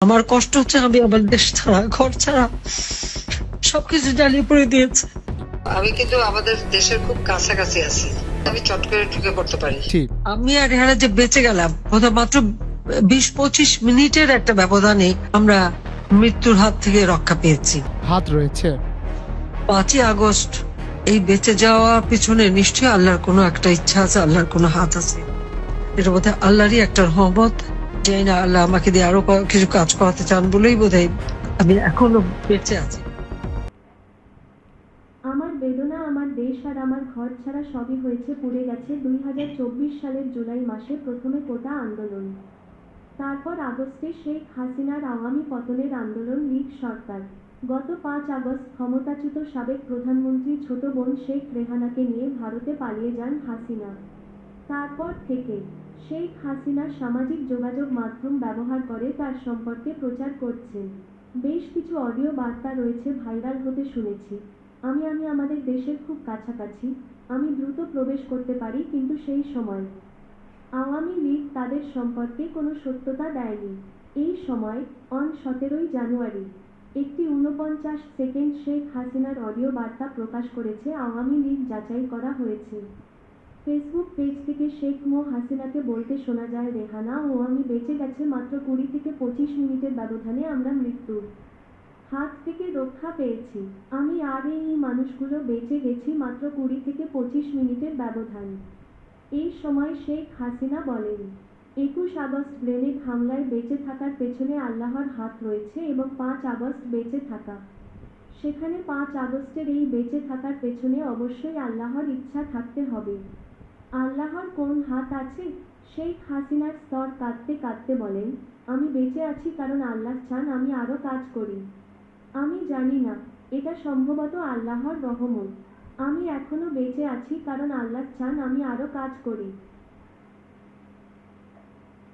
আমার কষ্ট হচ্ছে আমি আমার দেশ ছাড়া ঘর ছাড়া সবকিছু জ্বালিয়ে পড়ে দিয়েছে। আমি কিন্তু আমাদের দেশের খুব কাছাকাছি আছি। আমি চট করে ঢুকে পড়তে পারি। ঠিক। আমি আর এখানে যে বেঁচে গেলাম বোধহয় মাত্র বিশ পঁচিশ মিনিটের একটা ব্যবধানে আমরা মৃত্যুর হাত থেকে রক্ষা পেয়েছি। হাত রয়েছে। পাঁচই আগস্ট এই বেঁচে যাওয়ার পিছনে নিশ্চয়ই আল্লাহর কোনো একটা ইচ্ছা আছে আল্লাহর কোনো হাত আছে। এটা বোধ হয় আল্লাহরই একটা রহমত জানি না, আল্লাহ আমাকে দিয়ে আরও কিছু কাজ করাতে চান বলেই বোধ আমি এখনও বেঁচে আছি। আমার বেদনা আমার দেশ আর আমার ঘর ছাড়া সবই হয়েছে, পুড়ে গেছে দুই হাজার চব্বিশ সালের জুলাই মাসে প্রথমে কোটা আন্দোলন। তারপর আগস্টে শেখ হাসিনার আওয়ামী পতনের আন্দোলন লীগ সরকার। গত পাঁচ আগস্ট ক্ষমতাচ্যুত সাবেক প্রধানমন্ত্রী ছোট বোন শেখ রেহানাকে নিয়ে ভারতে পালিয়ে যান হাসিনা। তারপর থেকে শেখ হাসিনা সামাজিক যোগাযোগ মাধ্যম ব্যবহার করে তার সম্পর্কে প্রচার করছেন। বেশ কিছু অডিও বার্তা রয়েছে ভাইরাল হতে শুনেছি। আমি আমি আমাদের দেশের খুব কাছাকাছি। আমি দ্রুত প্রবেশ করতে পারি কিন্তু সেই সময়। আওয়ামী লীগ তাদের সম্পর্কে কোনো সত্যতা দেয়নি। এই সময়, অন সতেরোই জানুয়ারি, একটি ঊনপঞ্চাশ সেকেন্ড শেখ হাসিনার অডিও বার্তা প্রকাশ করেছে আওয়ামী লীগ যাচাই করা হয়েছে। ফেসবুক পেজ থেকে শেখ মো হাসিনাকে বলতে শোনা যায়, রেহানা, ও আমি বেঁচে গেছে মাত্র কুড়ি থেকে পঁচিশ মিনিটের ব্যবধানে আমরা মৃত্যুর হাত থেকে রক্ষা পেয়েছি। আমি আর এই মানুষগুলো বেঁচে গেছি মাত্র কুড়ি থেকে পঁচিশ মিনিটের ব্যবধান। এই সময় শেখ হাসিনা বলেন, একুশ আগস্ট গ্রেনেড হামলায় বেঁচে থাকার পেছনে আল্লাহর হাত রয়েছে এবং পাঁচ আগস্ট বেঁচে থাকা। সেখানে পাঁচ আগস্টের এই বেঁচে থাকার পেছনে অবশ্যই আল্লাহর ইচ্ছা থাকতে হবে। আল্লাহর কোন হাত আছে? শেখ হাসিনার স্তর কাঁদতে কাঁদতে বলেন, আমি বেঁচে আছি কারণ আল্লাহ চান আমি আরও কাজ করি। আমি জানি না, এটা সম্ভবত আল্লাহর রহমত। আমি এখনও বেঁচে আছি কারণ আল্লাহ চান আমি আরও কাজ করি।